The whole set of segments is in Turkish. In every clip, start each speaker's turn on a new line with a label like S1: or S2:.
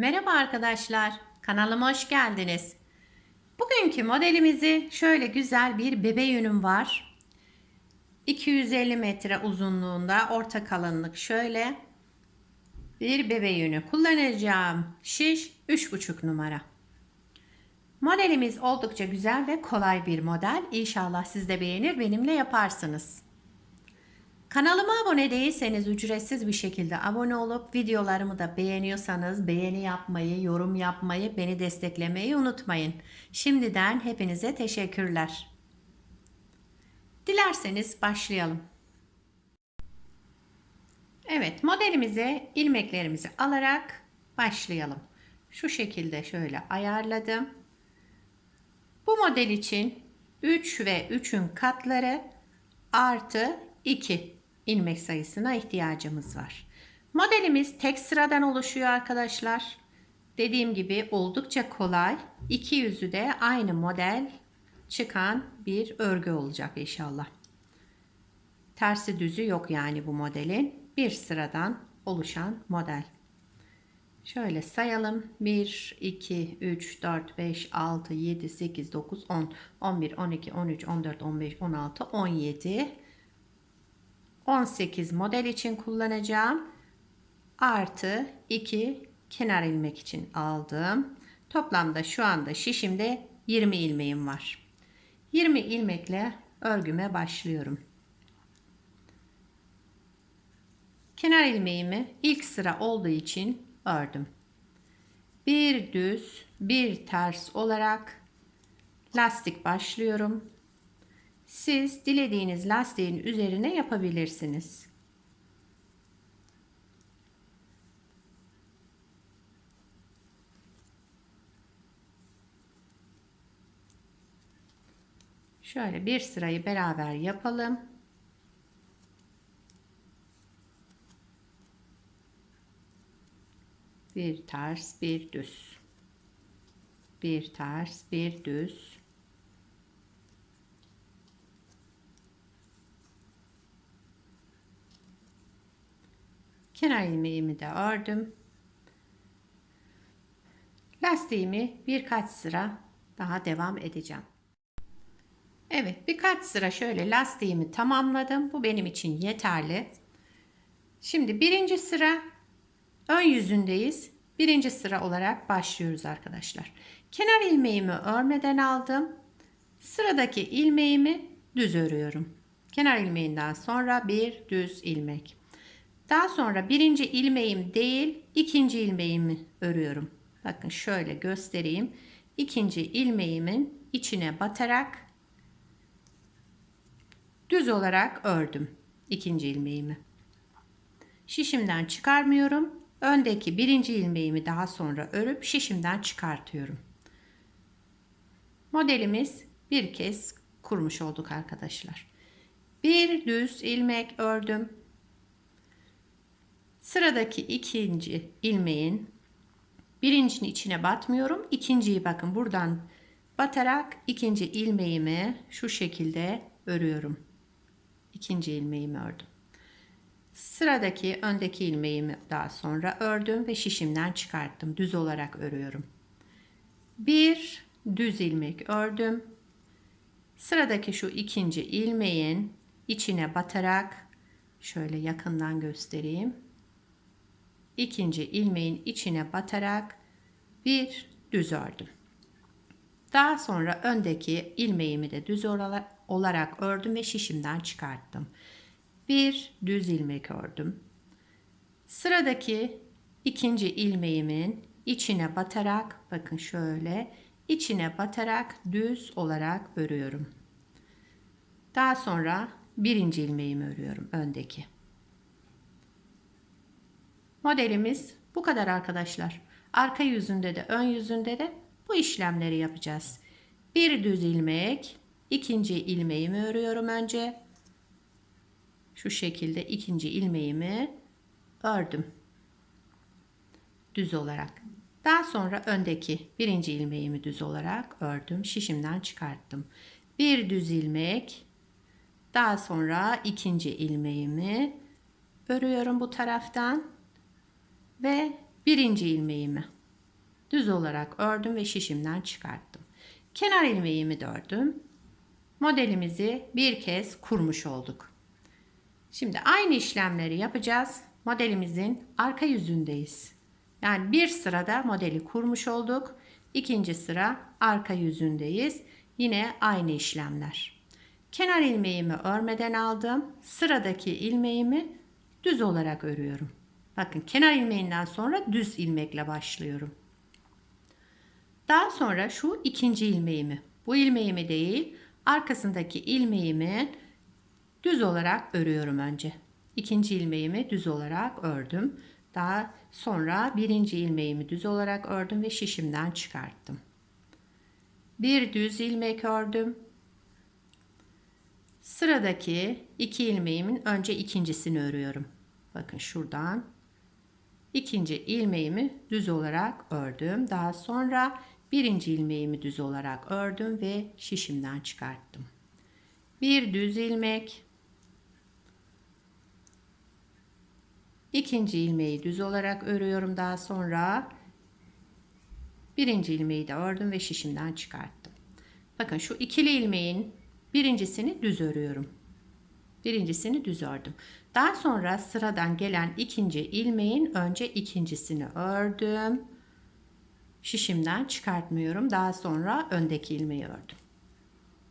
S1: Merhaba arkadaşlar, kanalıma hoş geldiniz. Bugünkü modelimizi şöyle güzel bir bebe yünüm var. 250 metre uzunluğunda orta kalınlık şöyle. Bir bebe yünü kullanacağım. Şiş 3,5 numara. Modelimiz oldukça güzel ve kolay bir model. İnşallah siz de beğenir benimle yaparsınız. Kanalıma abone değilseniz ücretsiz bir şekilde abone olup videolarımı da beğeniyorsanız beğeni yapmayı, yorum yapmayı, beni desteklemeyi unutmayın. Şimdiden hepinize teşekkürler. Dilerseniz başlayalım. Evet modelimize ilmeklerimizi alarak başlayalım. Şu şekilde şöyle ayarladım. Bu model için 3 ve 3'ün katları artı 2 ilmek sayısına ihtiyacımız var. Modelimiz tek sıradan oluşuyor arkadaşlar. Dediğim gibi oldukça kolay. İki yüzü de aynı model çıkan bir örgü olacak inşallah. Tersi düzü yok yani bu modelin. Bir sıradan oluşan model. Şöyle sayalım. 1, 2, 3, 4, 5, 6, 7, 8, 9, 10, 11, 12, 13, 14, 15, 16, 17, 18 model için kullanacağım. Artı 2 kenar ilmek için aldım. Toplamda şu anda şişimde 20 ilmeğim var. 20 ilmekle örgüme başlıyorum. Kenar ilmeğimi ilk sıra olduğu için ördüm. Bir düz, bir ters olarak lastik başlıyorum. Siz dilediğiniz lastiğin üzerine yapabilirsiniz. Şöyle bir sırayı beraber yapalım. Bir ters, bir düz. Bir ters, bir düz. Kenar ilmeğimi de ördüm. Lastiğimi birkaç sıra daha devam edeceğim. Evet birkaç sıra şöyle lastiğimi tamamladım. Bu benim için yeterli. Şimdi birinci sıra ön yüzündeyiz. Birinci sıra olarak başlıyoruz arkadaşlar. Kenar ilmeğimi örmeden aldım. Sıradaki ilmeğimi düz örüyorum. Kenar ilmeğinden sonra bir düz ilmek. Daha sonra birinci ilmeğim değil ikinci ilmeğimi örüyorum. Bakın şöyle göstereyim. İkinci ilmeğimin içine batarak düz olarak ördüm ikinci ilmeğimi. Şişimden çıkarmıyorum. Öndeki birinci ilmeğimi daha sonra örüp şişimden çıkartıyorum. Modelimiz bir kez kurmuş olduk arkadaşlar. Bir düz ilmek ördüm. Sıradaki ikinci ilmeğin birincinin içine batmıyorum. İkinciyi bakın buradan batarak ikinci ilmeğimi şu şekilde örüyorum. İkinci ilmeğimi ördüm. Sıradaki öndeki ilmeğimi daha sonra ördüm ve şişimden çıkarttım. Düz olarak örüyorum. Bir düz ilmek ördüm. Sıradaki şu ikinci ilmeğin içine batarak şöyle yakından göstereyim ikinci ilmeğin içine batarak bir düz ördüm. Daha sonra öndeki ilmeğimi de düz olarak ördüm ve şişimden çıkarttım. Bir düz ilmek ördüm. Sıradaki ikinci ilmeğimin içine batarak bakın şöyle içine batarak düz olarak örüyorum. Daha sonra birinci ilmeğimi örüyorum öndeki. Modelimiz bu kadar arkadaşlar. Arka yüzünde de ön yüzünde de bu işlemleri yapacağız. Bir düz ilmek, ikinci ilmeğimi örüyorum önce. Şu şekilde ikinci ilmeğimi ördüm. Düz olarak. Daha sonra öndeki birinci ilmeğimi düz olarak ördüm. Şişimden çıkarttım. Bir düz ilmek. Daha sonra ikinci ilmeğimi örüyorum bu taraftan ve birinci ilmeğimi düz olarak ördüm ve şişimden çıkarttım. Kenar ilmeğimi dördüm. Modelimizi bir kez kurmuş olduk. Şimdi aynı işlemleri yapacağız. Modelimizin arka yüzündeyiz. Yani bir sırada modeli kurmuş olduk. İkinci sıra arka yüzündeyiz. Yine aynı işlemler. Kenar ilmeğimi örmeden aldım. Sıradaki ilmeğimi düz olarak örüyorum. Bakın kenar ilmeğinden sonra düz ilmekle başlıyorum. Daha sonra şu ikinci ilmeğimi, bu ilmeğimi değil, arkasındaki ilmeğimi düz olarak örüyorum önce. İkinci ilmeğimi düz olarak ördüm. Daha sonra birinci ilmeğimi düz olarak ördüm ve şişimden çıkarttım. Bir düz ilmek ördüm. Sıradaki iki ilmeğimin önce ikincisini örüyorum. Bakın şuradan İkinci ilmeğimi düz olarak ördüm. Daha sonra birinci ilmeğimi düz olarak ördüm ve şişimden çıkarttım. Bir düz ilmek, İkinci ilmeği düz olarak örüyorum. Daha sonra birinci ilmeği de ördüm ve şişimden çıkarttım. Bakın şu ikili ilmeğin birincisini düz örüyorum. Birincisini düz ördüm. Daha sonra sıradan gelen ikinci ilmeğin önce ikincisini ördüm. Şişimden çıkartmıyorum. Daha sonra öndeki ilmeği ördüm.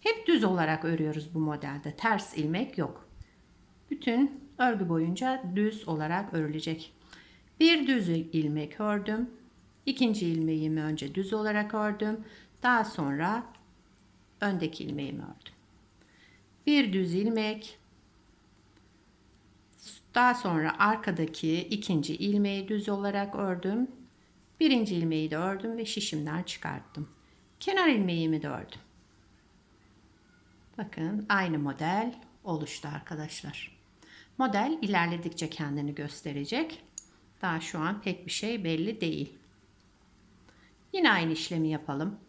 S1: Hep düz olarak örüyoruz bu modelde. Ters ilmek yok. Bütün örgü boyunca düz olarak örülecek. Bir düz ilmek ördüm. İkinci ilmeğimi önce düz olarak ördüm. Daha sonra öndeki ilmeğimi ördüm. Bir düz ilmek, daha sonra arkadaki ikinci ilmeği düz olarak ördüm. Birinci ilmeği de ördüm ve şişimden çıkarttım. Kenar ilmeğimi de ördüm. Bakın aynı model oluştu arkadaşlar. Model ilerledikçe kendini gösterecek. Daha şu an pek bir şey belli değil. Yine aynı işlemi yapalım.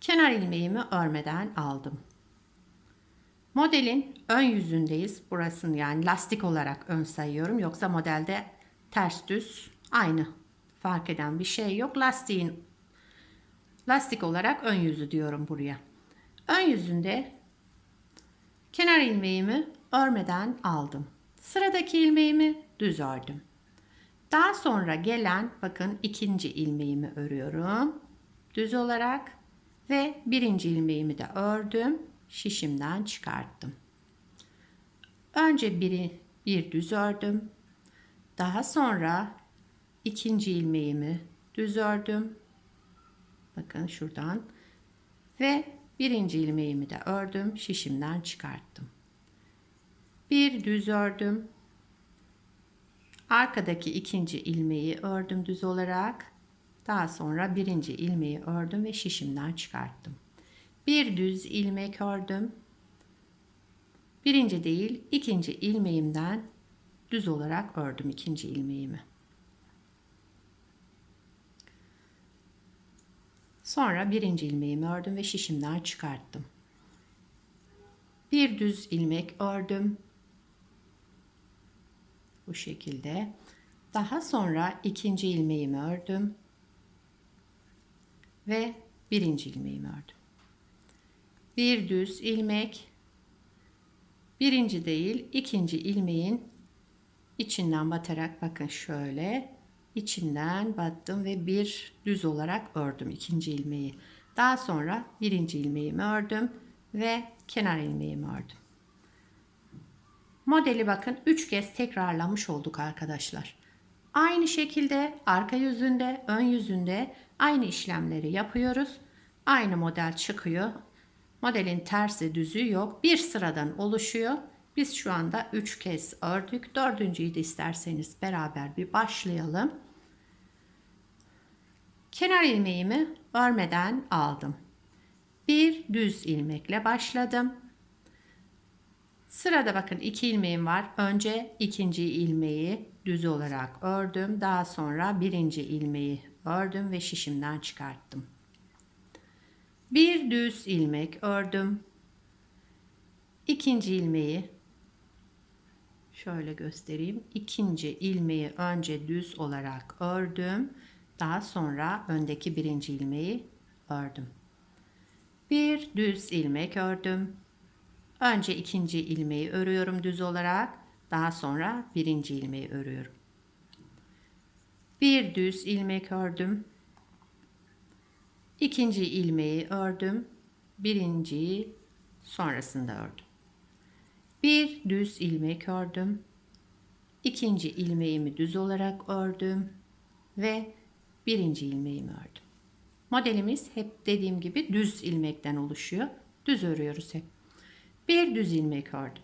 S1: Kenar ilmeğimi örmeden aldım. Modelin ön yüzündeyiz. Burasını yani lastik olarak ön sayıyorum. Yoksa modelde ters düz aynı. Fark eden bir şey yok. Lastiğin lastik olarak ön yüzü diyorum buraya. Ön yüzünde kenar ilmeğimi örmeden aldım. Sıradaki ilmeğimi düz ördüm. Daha sonra gelen bakın ikinci ilmeğimi örüyorum. Düz olarak ve birinci ilmeğimi de ördüm şişimden çıkarttım. Önce biri bir düz ördüm. Daha sonra ikinci ilmeğimi düz ördüm. Bakın şuradan ve birinci ilmeğimi de ördüm, şişimden çıkarttım. Bir düz ördüm. Arkadaki ikinci ilmeği ördüm düz olarak. Daha sonra birinci ilmeği ördüm ve şişimden çıkarttım bir düz ilmek ördüm. Birinci değil, ikinci ilmeğimden düz olarak ördüm ikinci ilmeğimi. Sonra birinci ilmeğimi ördüm ve şişimden çıkarttım. Bir düz ilmek ördüm. Bu şekilde. Daha sonra ikinci ilmeğimi ördüm ve birinci ilmeğimi ördüm bir düz ilmek birinci değil ikinci ilmeğin içinden batarak bakın şöyle içinden battım ve bir düz olarak ördüm ikinci ilmeği. Daha sonra birinci ilmeğimi ördüm ve kenar ilmeğimi ördüm. Modeli bakın 3 kez tekrarlamış olduk arkadaşlar. Aynı şekilde arka yüzünde, ön yüzünde aynı işlemleri yapıyoruz. Aynı model çıkıyor. Modelin tersi düzü yok. Bir sıradan oluşuyor. Biz şu anda 3 kez ördük. Dördüncüyü de isterseniz beraber bir başlayalım. Kenar ilmeğimi örmeden aldım. Bir düz ilmekle başladım. Sırada bakın iki ilmeğim var. Önce ikinci ilmeği düz olarak ördüm. Daha sonra birinci ilmeği ördüm ve şişimden çıkarttım. Bir düz ilmek ördüm. İkinci ilmeği şöyle göstereyim. İkinci ilmeği önce düz olarak ördüm. Daha sonra öndeki birinci ilmeği ördüm. Bir düz ilmek ördüm. Önce ikinci ilmeği örüyorum düz olarak. Daha sonra birinci ilmeği örüyorum. Bir düz ilmek ördüm. İkinci ilmeği ördüm. Birinciyi sonrasında ördüm. Bir düz ilmek ördüm. İkinci ilmeğimi düz olarak ördüm ve birinci ilmeğimi ördüm. Modelimiz hep dediğim gibi düz ilmekten oluşuyor. Düz örüyoruz hep. Bir düz ilmek ördüm.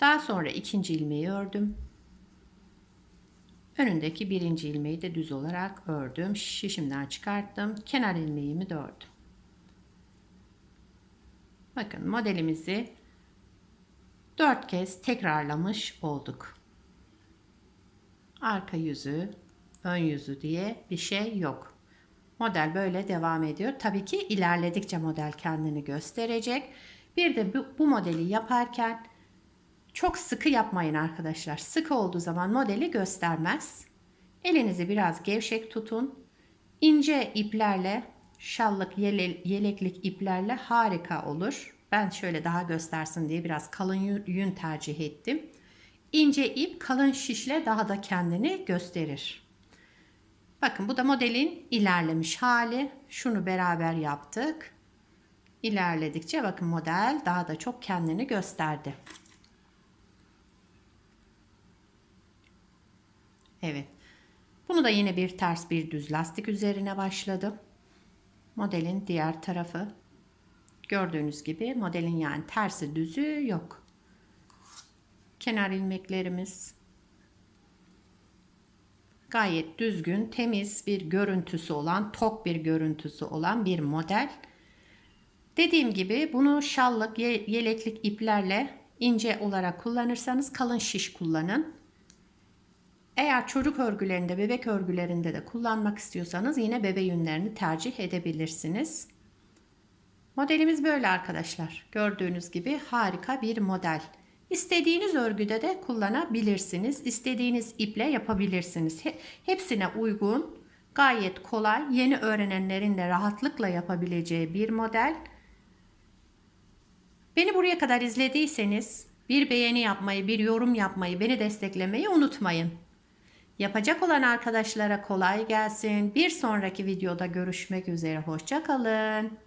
S1: Daha sonra ikinci ilmeği ördüm. Önündeki birinci ilmeği de düz olarak ördüm. Şişimden çıkarttım. Kenar ilmeğimi de ördüm. Bakın modelimizi 4 kez tekrarlamış olduk. Arka yüzü, ön yüzü diye bir şey yok. Model böyle devam ediyor. Tabii ki ilerledikçe model kendini gösterecek. Bir de bu, bu modeli yaparken çok sıkı yapmayın arkadaşlar. Sıkı olduğu zaman modeli göstermez. Elinizi biraz gevşek tutun. İnce iplerle, şallık, yele, yeleklik iplerle harika olur. Ben şöyle daha göstersin diye biraz kalın yün tercih ettim. İnce ip kalın şişle daha da kendini gösterir. Bakın bu da modelin ilerlemiş hali. Şunu beraber yaptık. İlerledikçe bakın model daha da çok kendini gösterdi. Evet. Bunu da yine bir ters bir düz lastik üzerine başladım. Modelin diğer tarafı. Gördüğünüz gibi modelin yani tersi düzü yok. Kenar ilmeklerimiz gayet düzgün, temiz bir görüntüsü olan, tok bir görüntüsü olan bir model. Dediğim gibi bunu şallık, yeleklik iplerle ince olarak kullanırsanız kalın şiş kullanın. Eğer çocuk örgülerinde, bebek örgülerinde de kullanmak istiyorsanız yine bebe yünlerini tercih edebilirsiniz. Modelimiz böyle arkadaşlar. Gördüğünüz gibi harika bir model. İstediğiniz örgüde de kullanabilirsiniz. İstediğiniz iple yapabilirsiniz. Hepsine uygun, gayet kolay, yeni öğrenenlerin de rahatlıkla yapabileceği bir model. Beni buraya kadar izlediyseniz bir beğeni yapmayı, bir yorum yapmayı, beni desteklemeyi unutmayın. Yapacak olan arkadaşlara kolay gelsin. Bir sonraki videoda görüşmek üzere. Hoşçakalın.